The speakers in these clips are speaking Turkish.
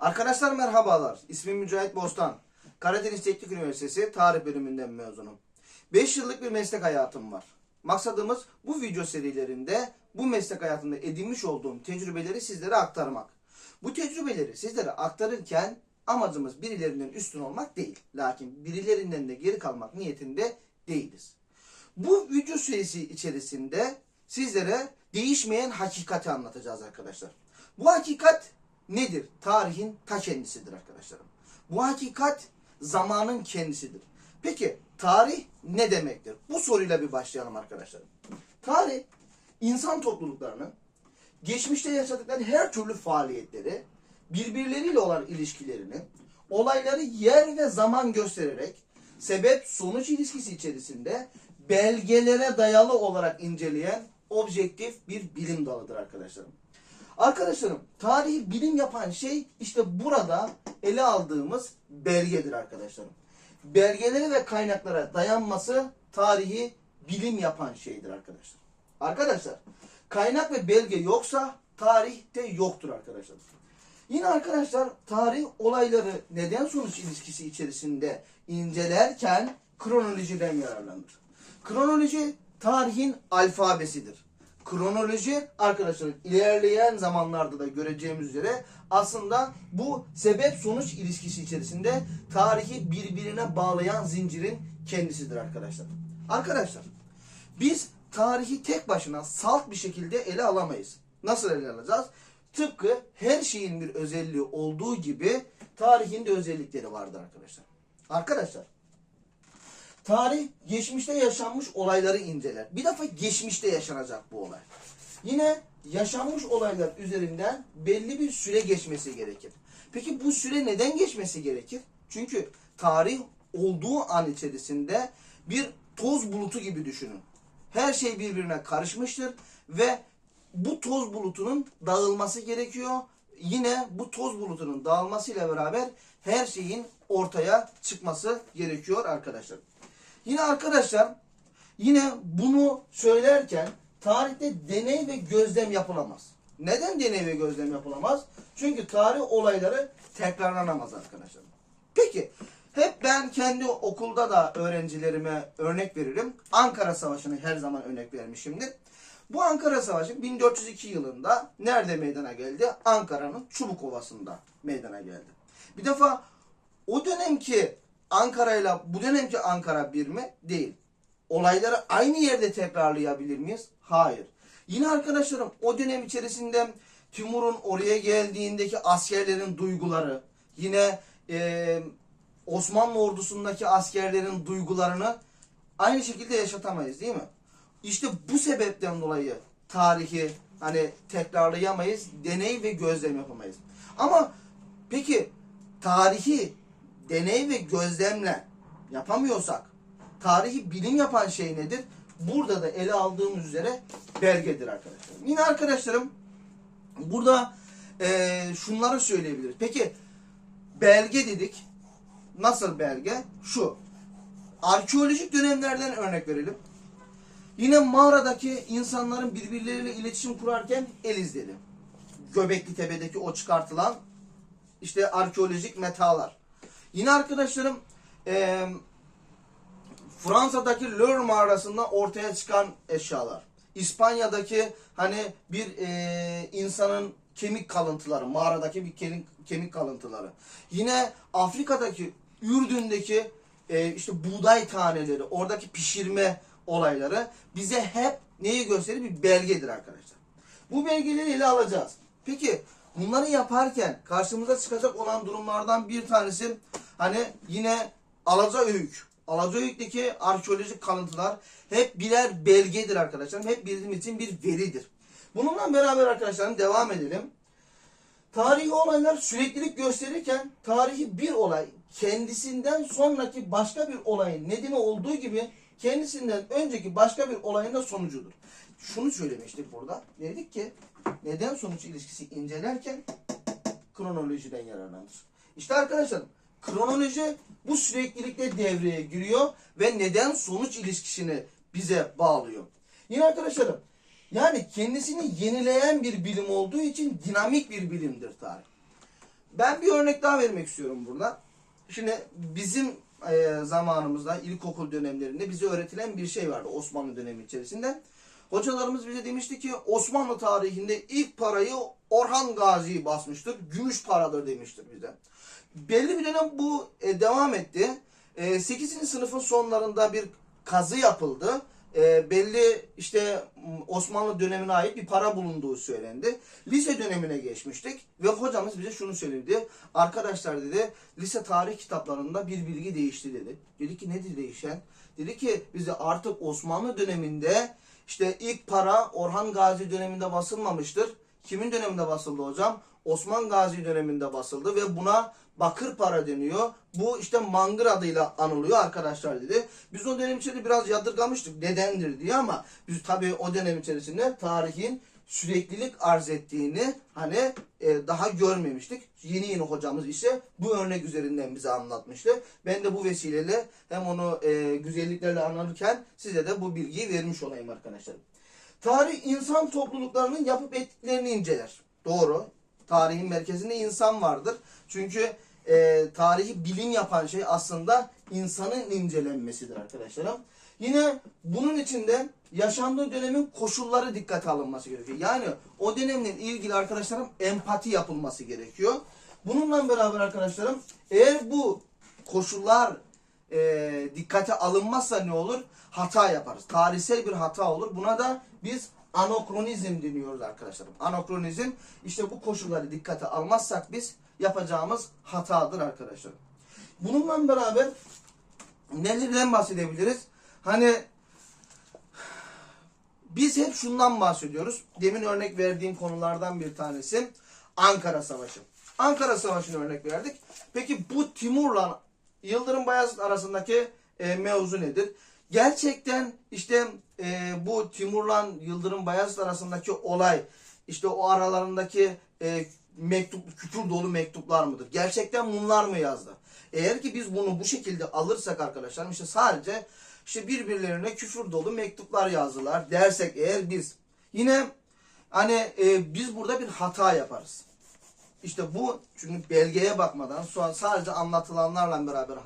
Arkadaşlar merhabalar. İsmim Mücahit Bostan. Karadeniz Teknik Üniversitesi Tarih bölümünden mezunum. 5 yıllık bir meslek hayatım var. Maksadımız bu video serilerinde bu meslek hayatında edinmiş olduğum tecrübeleri sizlere aktarmak. Bu tecrübeleri sizlere aktarırken amacımız birilerinden üstün olmak değil. Lakin birilerinden de geri kalmak niyetinde değiliz. Bu video serisi içerisinde sizlere değişmeyen hakikati anlatacağız arkadaşlar. Bu hakikat nedir? Tarihin ta kendisidir arkadaşlarım. Bu hakikat zamanın kendisidir. Peki tarih ne demektir? Bu soruyla bir başlayalım arkadaşlarım. Tarih insan topluluklarının geçmişte yaşadıkları her türlü faaliyetleri, birbirleriyle olan ilişkilerini, olayları yer ve zaman göstererek sebep sonuç ilişkisi içerisinde belgelere dayalı olarak inceleyen objektif bir bilim dalıdır arkadaşlarım. Arkadaşlarım tarihi bilim yapan şey işte burada ele aldığımız belgedir arkadaşlarım. Belgelere ve kaynaklara dayanması tarihi bilim yapan şeydir arkadaşlar. Arkadaşlar kaynak ve belge yoksa tarihte yoktur arkadaşlar. Yine arkadaşlar tarih olayları neden sonuç ilişkisi içerisinde incelerken kronolojiden yararlanır. Kronoloji tarihin alfabesidir. Kronoloji arkadaşlar ilerleyen zamanlarda da göreceğimiz üzere aslında bu sebep sonuç ilişkisi içerisinde tarihi birbirine bağlayan zincirin kendisidir arkadaşlar. Arkadaşlar biz tarihi tek başına salt bir şekilde ele alamayız. Nasıl ele alacağız? Tıpkı her şeyin bir özelliği olduğu gibi tarihin de özellikleri vardır arkadaşlar. Arkadaşlar Tarih geçmişte yaşanmış olayları inceler. Bir defa geçmişte yaşanacak bu olay. Yine yaşanmış olaylar üzerinden belli bir süre geçmesi gerekir. Peki bu süre neden geçmesi gerekir? Çünkü tarih olduğu an içerisinde bir toz bulutu gibi düşünün. Her şey birbirine karışmıştır ve bu toz bulutunun dağılması gerekiyor. Yine bu toz bulutunun dağılmasıyla beraber her şeyin ortaya çıkması gerekiyor arkadaşlar. Yine arkadaşlar yine bunu söylerken tarihte deney ve gözlem yapılamaz. Neden deney ve gözlem yapılamaz? Çünkü tarih olayları tekrarlanamaz arkadaşlar. Peki hep ben kendi okulda da öğrencilerime örnek veririm. Ankara Savaşı'nı her zaman örnek vermişimdir. Bu Ankara Savaşı 1402 yılında nerede meydana geldi? Ankara'nın Çubukovası'nda meydana geldi. Bir defa o dönemki Ankara ile bu dönemki Ankara bir mi? Değil. Olayları aynı yerde tekrarlayabilir miyiz? Hayır. Yine arkadaşlarım o dönem içerisinde Timur'un oraya geldiğindeki askerlerin duyguları, yine e, Osmanlı ordusundaki askerlerin duygularını aynı şekilde yaşatamayız değil mi? İşte bu sebepten dolayı tarihi hani tekrarlayamayız, deney ve gözlem yapamayız. Ama peki tarihi deney ve gözlemle yapamıyorsak tarihi bilim yapan şey nedir? Burada da ele aldığımız üzere belgedir arkadaşlar. Yine arkadaşlarım burada e, şunları söyleyebiliriz. Peki belge dedik. Nasıl belge? Şu. Arkeolojik dönemlerden örnek verelim. Yine mağaradaki insanların birbirleriyle iletişim kurarken el izleri. Göbekli Tepe'deki o çıkartılan işte arkeolojik metalar. Yine arkadaşlarım e, Fransa'daki Louvre mağarasında ortaya çıkan eşyalar. İspanya'daki hani bir e, insanın kemik kalıntıları, mağaradaki bir kemik, kemik kalıntıları. Yine Afrika'daki Ürdün'deki e, işte buğday taneleri, oradaki pişirme olayları bize hep neyi gösterir? Bir belgedir arkadaşlar. Bu belgeleri ele alacağız. Peki bunları yaparken karşımıza çıkacak olan durumlardan bir tanesi hani yine Alacaöğük. Alacaöğük'teki arkeolojik kalıntılar hep birer belgedir arkadaşlar. Hep bizim için bir veridir. Bununla beraber arkadaşlarım devam edelim. Tarihi olaylar süreklilik gösterirken tarihi bir olay kendisinden sonraki başka bir olayın nedeni olduğu gibi kendisinden önceki başka bir olayın da sonucudur. Şunu söylemiştik burada. Dedik ki neden sonuç ilişkisi incelerken kronolojiden yararlanır. İşte arkadaşlar kronoloji bu süreklilikle devreye giriyor ve neden sonuç ilişkisini bize bağlıyor. Yine arkadaşlarım yani kendisini yenileyen bir bilim olduğu için dinamik bir bilimdir tarih. Ben bir örnek daha vermek istiyorum burada. Şimdi bizim e, zamanımızda ilkokul dönemlerinde bize öğretilen bir şey vardı Osmanlı dönemi içerisinde. Hocalarımız bize demişti ki Osmanlı tarihinde ilk parayı Orhan Gazi basmıştır. Gümüş paradır demiştir bize. Belli bir dönem bu e, devam etti. E, 8. sınıfın sonlarında bir kazı yapıldı. E, belli işte Osmanlı dönemine ait bir para bulunduğu söylendi. Lise dönemine geçmiştik ve hocamız bize şunu söyledi. Arkadaşlar dedi lise tarih kitaplarında bir bilgi değişti dedi. Dedi ki nedir değişen? Dedi ki bize artık Osmanlı döneminde işte ilk para Orhan Gazi döneminde basılmamıştır. Kimin döneminde basıldı hocam? Osman Gazi döneminde basıldı ve buna bakır para deniyor. Bu işte mangır adıyla anılıyor arkadaşlar dedi. Biz o dönem içerisinde biraz yadırgamıştık nedendir diye ama biz tabii o dönem içerisinde tarihin süreklilik arz ettiğini hani e, daha görmemiştik. Yeni yeni hocamız ise bu örnek üzerinden bize anlatmıştı. Ben de bu vesileyle hem onu e, güzelliklerle anlatırken size de bu bilgiyi vermiş olayım arkadaşlarım. Tarih insan topluluklarının yapıp ettiklerini inceler. Doğru. Tarihin merkezinde insan vardır. Çünkü e, tarihi bilim yapan şey aslında insanın incelenmesidir arkadaşlarım. Yine bunun içinde yaşandığı dönemin koşulları dikkate alınması gerekiyor. Yani o dönemle ilgili arkadaşlarım empati yapılması gerekiyor. Bununla beraber arkadaşlarım eğer bu koşullar e, dikkate alınmazsa ne olur? Hata yaparız. Tarihsel bir hata olur. Buna da biz anokronizm deniyoruz arkadaşlarım. Anokronizm işte bu koşulları dikkate almazsak biz yapacağımız hatadır arkadaşlarım. Bununla beraber nelerden bahsedebiliriz? Hani biz hep şundan bahsediyoruz. Demin örnek verdiğim konulardan bir tanesi Ankara Savaşı. Ankara Savaşı'nı örnek verdik. Peki bu Timur'la Yıldırım Bayezid arasındaki e, mevzu nedir? Gerçekten işte e, bu Timur'la Yıldırım Bayezid arasındaki olay işte o aralarındaki e, mektup, küfür dolu mektuplar mıdır? Gerçekten bunlar mı yazdı? Eğer ki biz bunu bu şekilde alırsak arkadaşlar işte sadece işte birbirlerine küfür dolu mektuplar yazdılar dersek eğer biz yine hani e, biz burada bir hata yaparız. İşte bu çünkü belgeye bakmadan sadece anlatılanlarla beraber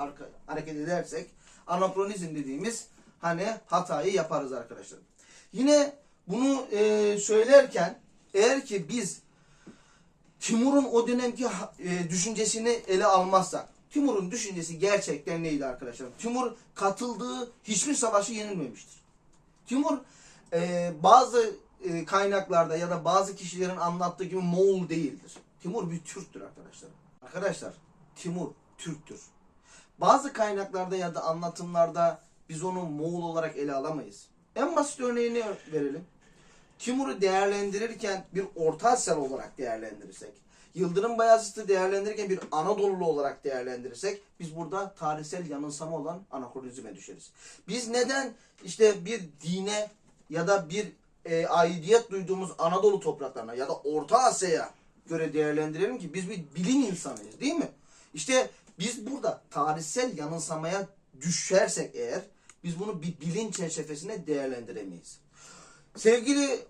hareket edersek anakronizm dediğimiz hani hatayı yaparız arkadaşlar. Yine bunu e, söylerken eğer ki biz Timur'un o dönemki e, düşüncesini ele almazsak Timur'un düşüncesi gerçekten neydi arkadaşlar? Timur katıldığı hiçbir savaşı yenilmemiştir. Timur e, bazı e, kaynaklarda ya da bazı kişilerin anlattığı gibi Moğol değildir. Timur bir Türktür arkadaşlar. Arkadaşlar Timur Türktür. Bazı kaynaklarda ya da anlatımlarda biz onu Moğol olarak ele alamayız. En basit örneğini verelim. Timur'u değerlendirirken bir Orta Asyalı olarak değerlendirirsek, Yıldırım Bayezid'i değerlendirirken bir Anadolu'lu olarak değerlendirirsek biz burada tarihsel yanılsama olan anakronizme düşeriz. Biz neden işte bir dine ya da bir e, aidiyet duyduğumuz Anadolu topraklarına ya da Orta Asya'ya göre değerlendirelim ki biz bir bilim insanıyız değil mi? İşte biz burada tarihsel yanılsamaya düşersek eğer biz bunu bir bilim çerçevesinde değerlendiremeyiz. Sevgili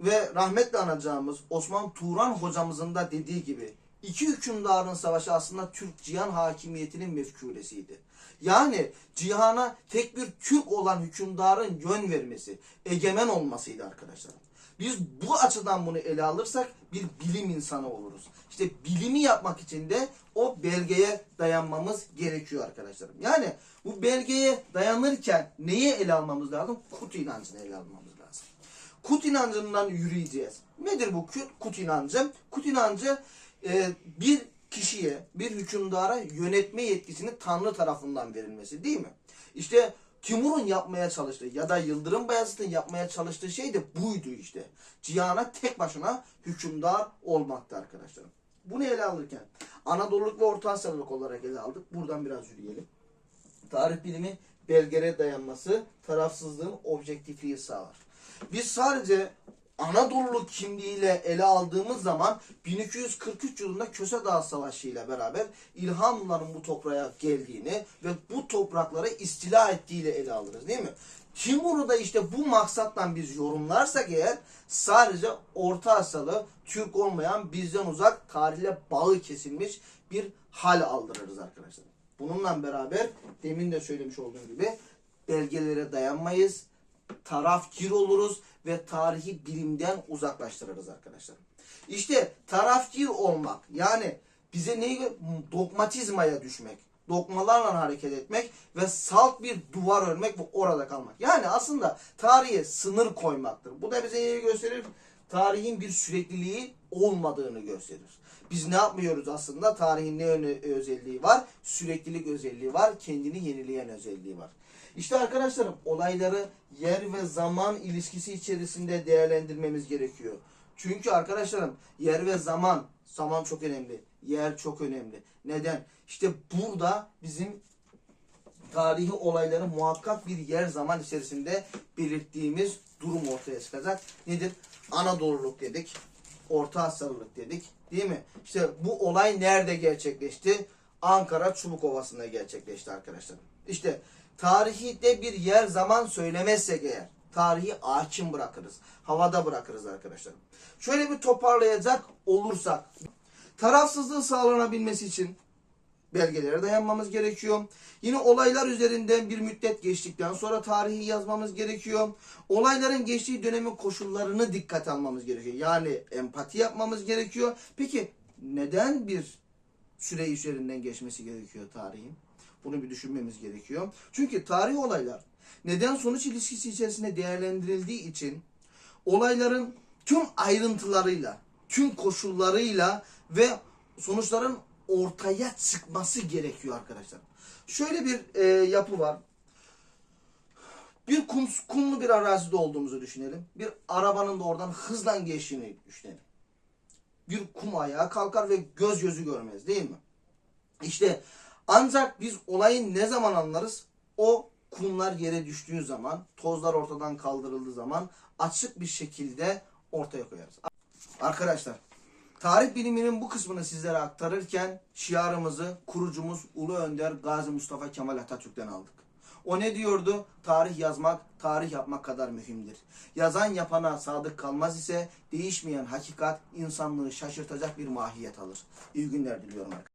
ve rahmetle anacağımız Osman Turan hocamızın da dediği gibi iki hükümdarın savaşı aslında Türk cihan hakimiyetinin mefkulesiydi. Yani cihana tek bir Türk olan hükümdarın yön vermesi, egemen olmasıydı arkadaşlar. Biz bu açıdan bunu ele alırsak bir bilim insanı oluruz. İşte bilimi yapmak için de o belgeye dayanmamız gerekiyor arkadaşlarım. Yani bu belgeye dayanırken neye ele almamız lazım? Kut inancını ele almamız lazım. Kut inancından yürüyeceğiz. Nedir bu kut, inancı? Kut inancı e, bir kişiye, bir hükümdara yönetme yetkisini Tanrı tarafından verilmesi değil mi? İşte Timur'un yapmaya çalıştığı ya da Yıldırım Bayezid'in yapmaya çalıştığı şey de buydu işte. Cihana tek başına hükümdar olmaktı arkadaşlarım. Bunu ele alırken Anadolu'luk ve Orta Asyalılık olarak ele aldık. Buradan biraz yürüyelim. Tarih bilimi belgelere dayanması tarafsızlığın objektifliği sağlar. Biz sadece Anadolu kimliğiyle ele aldığımız zaman 1243 yılında Köse Dağı Savaşı ile beraber İlhanlıların bu toprağa geldiğini ve bu toprakları istila ettiğiyle ele alırız değil mi? Timur'u da işte bu maksatla biz yorumlarsak eğer sadece Orta Asyalı, Türk olmayan bizden uzak tarihle bağı kesilmiş bir hal aldırırız arkadaşlar. Bununla beraber demin de söylemiş olduğum gibi belgelere dayanmayız, tarafkir oluruz ve tarihi bilimden uzaklaştırırız arkadaşlar. İşte tarafkir olmak yani bize neyi dogmatizmaya düşmek, dogmalarla hareket etmek ve salt bir duvar örmek ve orada kalmak. Yani aslında tarihe sınır koymaktır. Bu da bize neyi gösterir? Tarihin bir sürekliliği olmadığını gösterir. Biz ne yapmıyoruz aslında? Tarihin ne özelliği var? Süreklilik özelliği var. Kendini yenileyen özelliği var. İşte arkadaşlarım olayları yer ve zaman ilişkisi içerisinde değerlendirmemiz gerekiyor. Çünkü arkadaşlarım yer ve zaman, zaman çok önemli, yer çok önemli. Neden? İşte burada bizim tarihi olayları muhakkak bir yer zaman içerisinde belirttiğimiz durum ortaya çıkacak. Nedir? Anadolu'luk dedik, Orta Asyalılık dedik. Değil mi? İşte bu olay nerede gerçekleşti? Ankara Çubukovası'nda gerçekleşti arkadaşlar. İşte tarihte bir yer zaman söylemezsek eğer tarihi hakim bırakırız. Havada bırakırız arkadaşlar. Şöyle bir toparlayacak olursak tarafsızlığı sağlanabilmesi için belgelere dayanmamız gerekiyor. Yine olaylar üzerinden bir müddet geçtikten sonra tarihi yazmamız gerekiyor. Olayların geçtiği dönemin koşullarını dikkat almamız gerekiyor. Yani empati yapmamız gerekiyor. Peki neden bir süre üzerinden geçmesi gerekiyor tarihin? Bunu bir düşünmemiz gerekiyor. Çünkü tarih olaylar neden sonuç ilişkisi içerisinde değerlendirildiği için olayların tüm ayrıntılarıyla, tüm koşullarıyla ve sonuçların ortaya çıkması gerekiyor arkadaşlar. Şöyle bir e, yapı var. Bir kum, kumlu bir arazide olduğumuzu düşünelim. Bir arabanın da oradan hızla geçtiğini düşünelim. Bir kum ayağı kalkar ve göz gözü görmez değil mi? İşte ancak biz olayı ne zaman anlarız? O kumlar yere düştüğü zaman, tozlar ortadan kaldırıldığı zaman açık bir şekilde ortaya koyarız. Arkadaşlar, tarih biliminin bu kısmını sizlere aktarırken şiarımızı kurucumuz Ulu Önder Gazi Mustafa Kemal Atatürk'ten aldık. O ne diyordu? Tarih yazmak, tarih yapmak kadar mühimdir. Yazan yapana sadık kalmaz ise değişmeyen hakikat insanlığı şaşırtacak bir mahiyet alır. İyi günler diliyorum arkadaşlar.